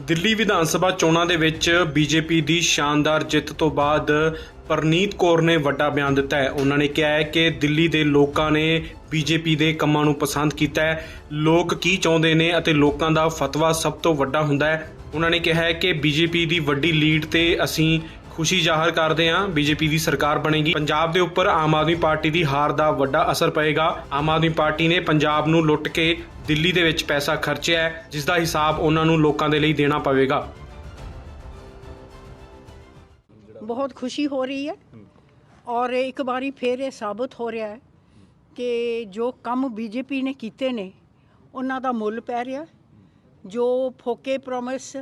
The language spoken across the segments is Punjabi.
ਦਿੱਲੀ ਵਿਧਾਨ ਸਭਾ ਚੋਣਾਂ ਦੇ ਵਿੱਚ ਬੀਜੇਪੀ ਦੀ ਸ਼ਾਨਦਾਰ ਜਿੱਤ ਤੋਂ ਬਾਅਦ ਪਰਨੀਤ ਕੌਰ ਨੇ ਵੱਡਾ ਬਿਆਨ ਦਿੱਤਾ ਹੈ। ਉਹਨਾਂ ਨੇ ਕਿਹਾ ਹੈ ਕਿ ਦਿੱਲੀ ਦੇ ਲੋਕਾਂ ਨੇ ਬੀਜੇਪੀ ਦੇ ਕੰਮਾਂ ਨੂੰ ਪਸੰਦ ਕੀਤਾ ਹੈ। ਲੋਕ ਕੀ ਚਾਹੁੰਦੇ ਨੇ ਅਤੇ ਲੋਕਾਂ ਦਾ ਫਤਵਾ ਸਭ ਤੋਂ ਵੱਡਾ ਹੁੰਦਾ ਹੈ। ਉਹਨਾਂ ਨੇ ਕਿਹਾ ਹੈ ਕਿ ਬੀਜੇਪੀ ਦੀ ਵੱਡੀ ਲੀਡ ਤੇ ਅਸੀਂ ਖੁਸ਼ੀ ਜ਼ਾਹਰ ਕਰਦੇ ਹਾਂ। ਬੀਜੇਪੀ ਦੀ ਸਰਕਾਰ ਬਣੇਗੀ। ਪੰਜਾਬ ਦੇ ਉੱਪਰ ਆਮ ਆਦਮੀ ਪਾਰਟੀ ਦੀ ਹਾਰ ਦਾ ਵੱਡਾ ਅਸਰ ਪਏਗਾ। ਆਮ ਆਦਮੀ ਪਾਰਟੀ ਨੇ ਪੰਜਾਬ ਨੂੰ ਲੁੱਟ ਕੇ ਦਿੱਲੀ ਦੇ ਵਿੱਚ ਪੈਸਾ ਖਰਚਿਆ ਹੈ, ਜਿਸ ਦਾ ਹਿਸਾਬ ਉਹਨਾਂ ਨੂੰ ਲੋਕਾਂ ਦੇ ਲਈ ਦੇਣਾ ਪਵੇਗਾ। ਬਹੁਤ ਖੁਸ਼ੀ ਹੋ ਰਹੀ ਹੈ ਔਰ ਇੱਕ ਵਾਰੀ ਫਿਰ ਇਹ ਸਾਬਤ ਹੋ ਰਿਹਾ ਹੈ ਕਿ ਜੋ ਕੰਮ ਬੀਜੇਪੀ ਨੇ ਕੀਤੇ ਨੇ, ਉਹਨਾਂ ਦਾ ਮੁੱਲ ਪੈ ਰਿਹਾ ਜੋ ਫੋਕੇ ਪ੍ਰੋਮਿਸ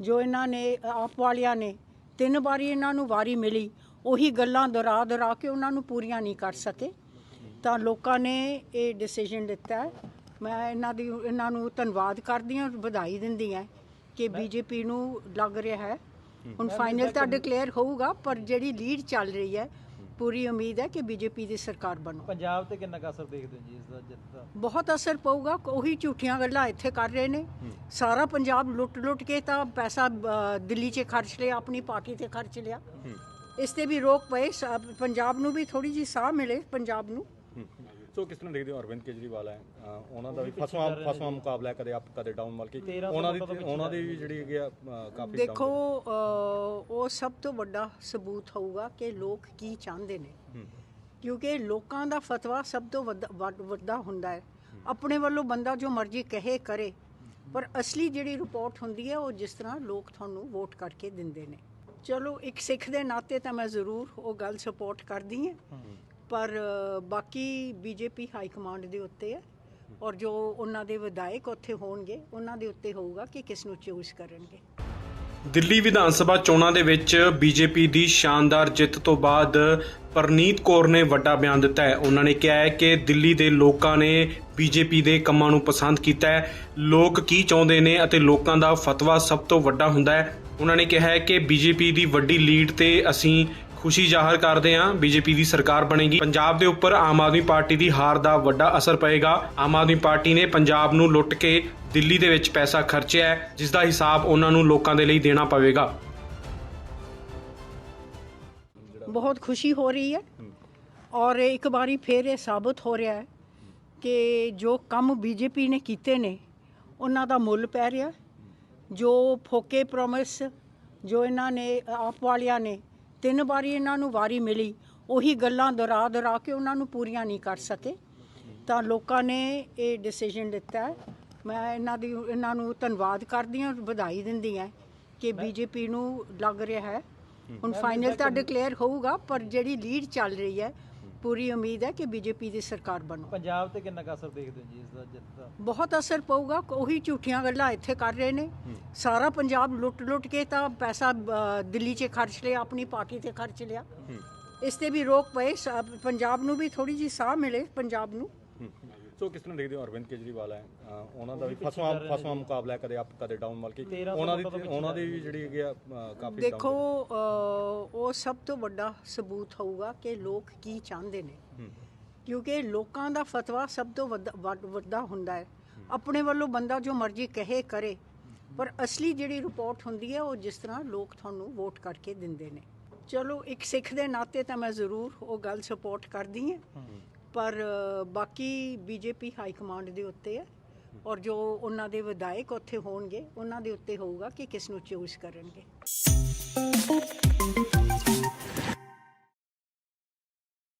ਜੋ ਇਹਨਾਂ ਨੇ, ਆਪ ਵਾਲਿਆਂ ਨੇ ਤਿੰਨ ਵਾਰੀ ਇਹਨਾਂ ਨੂੰ ਵਾਰੀ ਮਿਲੀ ਉਹੀ ਗੱਲਾਂ ਦੁਹਰਾ ਦੁਹਰਾ ਕੇ ਉਹਨਾਂ ਨੂੰ ਪੂਰੀਆਂ ਨਹੀਂ ਕਰ ਸਕੇ। ਤਾਂ ਲੋਕਾਂ ਨੇ ਇਹ ਡਿਸੀਜਨ ਲਿੱਤਾ ਹੈ। ਮੈਂ ਇਹਨਾਂ ਦੀ ਇਹਨਾਂ ਨੂੰ ਧੰਨਵਾਦ ਕਰਦੀ ਹਾਂ ਵਧਾਈ ਦਿੰਦੀ ਹਾਂ ਕਿ ਬੀਜੇਪੀ ਨੂੰ ਲੱਗ ਰਿਹਾ ਹੈ। ਹੁਣ ਫਾਈਨਲ ਤਾਂ ਡਿਕਲੇਅਰ ਹੋਊਗਾ ਪਰ ਜਿਹੜੀ ਲੀਡ ਚੱਲ ਰਹੀ ਹੈ ਪੂਰੀ ਉਮੀਦ ਹੈ ਕਿ ਬੀਜੇਪੀ ਦੀ ਸਰਕਾਰ ਬਣੂ। ਪੰਜਾਬ ਤੇ ਕਿੰਨਾ ਕੁ ਅਸਰ ਦੇਖਦੇ ਹੋ ਜੀ ਇਸ ਦਾ ਜਿੱਤ ਦਾ? ਬਹੁਤ ਅਸਰ ਪਊਗਾ ਉਹੀ ਝੂਠੀਆਂ ਗੱਲਾਂ ਇੱਥੇ ਕਰ ਰਹੇ ਨੇ। ਸਾਰਾ ਪੰਜਾਬ ਲੁੱਟ ਲੁੱਟ ਕੇ ਤਾਂ ਪੈਸਾ ਦਿੱਲੀ 'ਚ ਖਰਚ ਲਿਆ ਆਪਣੀ ਪਾਰਟੀ ਤੇ ਖਰਚ ਲਿਆ। ਇਸ ਤੇ ਵੀ ਰੋਕ ਪਏ ਪੰਜਾਬ ਨੂੰ ਵੀ ਥੋੜੀ ਜੀ ਸਾਹ ਮਿਲੇ ਪੰਜਾਬ ਨੂੰ। ਸੋ ਕਿਸ ਤਰ੍ਹਾਂ ਦੇਖਦੇ ਹੋ ਅਰਵਿੰਦ ਕੇਜਰੀਵਾਲ ਹੈ? ਉਹਨਾਂ ਦਾ ਵੀ ਫਸਵਾ ਫਸਵਾ ਮੁਕਾਬਲਾ ਕਦੇ ਅਪ ਕਦੇ ਡਾਊਨ ਮਲਕੀ ਉਹਨਾਂ ਦੀ ਉਹਨਾਂ ਦੀ ਵੀ ਜਿਹੜੀ ਹੈਗੀ ਆ ਕਾਫੀ ਦੇਖੋ ਉਹ ਸਭ ਤੋਂ ਵੱਡਾ ਸਬੂਤ ਹੋਊਗਾ ਕਿ ਲੋਕ ਕੀ ਚਾਹੁੰਦੇ ਨੇ। ਕਿਉਂਕਿ ਲੋਕਾਂ ਦਾ ਫਤਵਾ ਸਭ ਤੋਂ ਵੱਡਾ- ਹੁੰਦਾ ਹੈ। ਆਪਣੇ ਵੱਲੋਂ ਬੰਦਾ ਜੋ ਮਰਜ਼ੀ ਕਹੇ ਕਰੇ। ਪਰ ਅਸਲੀ ਜਿਹੜੀ ਰਿਪੋਰਟ ਹੁੰਦੀ ਹੈ ਉਹ ਜਿਸ ਤਰ੍ਹਾਂ ਲੋਕ ਤੁਹਾਨੂੰ ਵੋਟ ਕਰਕੇ ਦਿੰਦੇ ਨੇ। ਚਲੋ ਇੱਕ ਸਿੱਖ ਦੇ ਨਾਤੇ ਤਾਂ ਮੈਂ ਜ਼ਰੂਰ ਉਹ ਗੱਲ ਸਪੋਰਟ ਕਰਦੀ ਹਾਂ। ਪਰ ਬਾਕੀ ਬੀਜੇਪੀ ਹਾਈ ਕਮਾਂਡ ਦੇ ਉੱਤੇ ਹੈ ਔਰ ਜੋ ਉਹਨਾਂ ਦੇ ਵਿਧਾਇਕ ਉੱਥੇ ਹੋਣਗੇ ਉਹਨਾਂ ਦੇ ਉੱਤੇ ਹੋਊਗਾ ਕਿ ਕਿਸ ਨੂੰ ਚੂਜ਼ ਕਰਨਗੇ। ਦਿੱਲੀ ਵਿਧਾਨ ਸਭਾ ਚੋਣਾਂ ਦੇ ਵਿੱਚ ਬੀਜੇਪੀ ਦੀ ਸ਼ਾਨਦਾਰ ਜਿੱਤ ਤੋਂ ਬਾਅਦ ਪਰਨੀਤ ਕੌਰ ਨੇ ਵੱਡਾ ਬਿਆਨ ਦਿੱਤਾ ਹੈ। ਉਹਨਾਂ ਨੇ ਕਿਹਾ ਹੈ ਕਿ ਦਿੱਲੀ ਦੇ ਲੋਕਾਂ ਨੇ ਬੀਜੇਪੀ ਦੇ ਕੰਮਾਂ ਨੂੰ ਪਸੰਦ ਕੀਤਾ ਹੈ। ਲੋਕ ਕੀ ਚਾਹੁੰਦੇ ਨੇ ਅਤੇ ਲੋਕਾਂ ਦਾ ਫਤਵਾ ਸਭ ਤੋਂ ਵੱਡਾ ਹੁੰਦਾ ਹੈ। ਉਹਨਾਂ ਨੇ ਕਿਹਾ ਹੈ ਕਿ ਬੀਜੇਪੀ ਦੀ ਵੱਡੀ ਲੀਡ ਤੇ ਅਸੀਂ ਖੁਸ਼ੀ ਜ਼ਾਹਰ ਕਰਦੇ ਹਾਂ। ਬੀਜੇਪੀ ਦੀ ਸਰਕਾਰ ਬਣੇਗੀ। ਪੰਜਾਬ ਦੇ ਉੱਪਰ ਆਮ ਆਦਮੀ ਪਾਰਟੀ ਦੀ ਹਾਰ ਦਾ ਵੱਡਾ ਅਸਰ ਪਏਗਾ। ਆਮ ਆਦਮੀ ਪਾਰਟੀ ਨੇ ਪੰਜਾਬ ਨੂੰ ਲੁੱਟ ਕੇ ਦਿੱਲੀ ਦੇ ਵਿੱਚ ਪੈਸਾ ਖਰਚਿਆ ਹੈ। ਜਿਸ ਦਾ ਹਿਸਾਬ ਉਹਨਾਂ ਨੂੰ ਲੋਕਾਂ ਦੇ ਲਈ ਦੇਣਾ ਪਵੇਗਾ। ਬਹੁਤ ਖੁਸ਼ੀ ਹੋ ਰਹੀ ਹੈ ਔਰ ਇੱਕ ਵਾਰੀ ਫਿਰ ਇਹ ਸਾਬਤ ਹੋ ਰਿਹਾ ਹੈ ਕਿ ਜੋ ਕੰਮ ਬੀਜੇਪੀ ਨੇ ਕੀਤੇ ਨੇ, ਉਹਨਾਂ ਦਾ ਮੁੱਲ ਪੈ ਰਿਹਾ। ਜੋ ਫੋਕੇ ਪ੍ਰੋਮਿਸ ਜੋ ਇਹਨਾਂ ਨੇ, ਆਪ ਵਾਲਿਆਂ ਨੇ ਤਿੰਨ ਵਾਰੀ ਇਹਨਾਂ ਨੂੰ ਵਾਰੀ ਮਿਲੀ ਉਹੀ ਗੱਲਾਂ ਦੁਹਰਾ ਦੁਹਰਾ ਕੇ ਉਹਨਾਂ ਨੂੰ ਪੂਰੀਆਂ ਨਹੀਂ ਕਰ ਸਕੇ। ਤਾਂ ਲੋਕਾਂ ਨੇ ਇਹ ਡਿਸੀਜਨ ਲਿੱਤਾ ਹੈ। ਮੈਂ ਇਹਨਾਂ ਦੀ ਇਹਨਾਂ ਨੂੰ ਧੰਨਵਾਦ ਕਰਦੀ ਹਾਂ ਵਧਾਈ ਦਿੰਦੀ ਹਾਂ ਕਿ ਬੀਜੇਪੀ ਨੂੰ ਲੱਗ ਰਿਹਾ ਹੈ। ਹੁਣ ਫਾਈਨਲ ਤਾਂ ਡਿਕਲੇਅਰ ਹੋਊਗਾ ਪਰ ਜਿਹੜੀ ਲੀਡ ਚੱਲ ਰਹੀ ਹੈ ਪੂਰੀ ਉਮੀਦ ਹੈ ਕਿ ਬੀਜੇਪੀ ਦੀ ਸਰਕਾਰ ਬਣੂ। ਪੰਜਾਬ ਤੇ ਕਿੰਨਾ ਅਸਰ ਦੇਖਦੇ ਹੋ ਜੀ ਇਸ ਦਾ ਜਿੱਤ ਦਾ? ਬਹੁਤ ਅਸਰ ਪਊਗਾ ਉਹੀ ਝੂਠੀਆਂ ਗੱਲਾਂ ਇੱਥੇ ਕਰ ਰਹੇ ਨੇ। ਸਾਰਾ ਪੰਜਾਬ ਲੁੱਟ ਲੁੱਟ ਕੇ ਤਾਂ ਪੈਸਾ ਦਿੱਲੀ 'ਚ ਖਰਚ ਲਿਆ ਆਪਣੀ ਪਾਰਟੀ ਤੇ ਖਰਚ ਲਿਆ। ਇਸ ਤੇ ਵੀ ਰੋਕ ਪਏ ਪੰਜਾਬ ਨੂੰ ਵੀ ਥੋੜੀ ਜੀ ਸਾਹ ਮਿਲੇ ਪੰਜਾਬ ਨੂੰ। ਸੋ ਕਿਸ ਤਰ੍ਹਾਂ ਦੇਖਦੇ ਹੋ ਅਰਵਿੰਦ ਕੇਜਰੀਵਾਲ ਹੈ? ਉਹਨਾਂ ਦਾ ਵੀ ਫਸਵਾ ਫਸਵਾ ਮੁਕਾਬਲਾ ਹੈ ਕਦੇ ਅਪ ਕਦੇ ਡਾਊਨ ਸੌ ਉਹਨਾਂ ਦੀ ਉਹਨਾਂ ਦੀ ਵੀ ਜਿਹੜੀ ਹੈਗੀ ਆ ਕਾਫੀ ਦੇਖੋ ਅ, ਉਹ ਸਭ ਤੋਂ ਵੱਡਾ ਸਬੂਤ ਹੋਊਗਾ ਕਿ ਲੋਕ ਕੀ ਚਾਹੁੰਦੇ ਨੇ। ਕਿਉਂਕਿ ਲੋਕਾਂ ਦਾ ਫਤਵਾ ਸਭ ਤੋਂ ਵੱਡ- ਵੱਡਾ ਹੁੰਦਾ ਹੈ। ਆਪਣੇ ਵੱਲੋਂ ਬੰਦਾ ਜੋ ਮਰਜ਼ੀ ਕਹੇ ਕਰੇ। ਪਰ ਅਸਲੀ ਜਿਹੜੀ ਰਿਪੋਰਟ ਹੁੰਦੀ ਹੈ ਉਹ ਜਿਸ ਤਰ੍ਹਾਂ ਲੋਕ ਤੁਹਾਨੂੰ ਵੋਟ ਕਰਕੇ ਦਿੰਦੇ ਨੇ। ਚਲੋ ਇੱਕ ਸਿੱਖ ਦੇ ਨਾਤੇ ਤਾਂ ਮੈਂ ਜ਼ਰੂਰ ਉਹ ਗੱਲ ਸਪੋਰਟ ਕਰਦੀ ਹਾਂ। ਪਰ ਅ, ਬਾਕੀ ਬੀਜੇਪੀ ਹਾਈ ਕਮਾਂਡ ਦੇ ਉੱਤੇ ਹੈ ਔਰ ਜੋ ਉਹਨਾਂ ਦੇ ਵਿਧਾਇਕ ਉੱਥੇ ਹੋਣਗੇ ਉਹਨਾਂ ਦੇ ਉੱਤੇ ਹੋਊਗਾ ਕਿ ਕਿਸ ਨੂੰ ਚੂਜ਼ ਕਰਨਗੇ।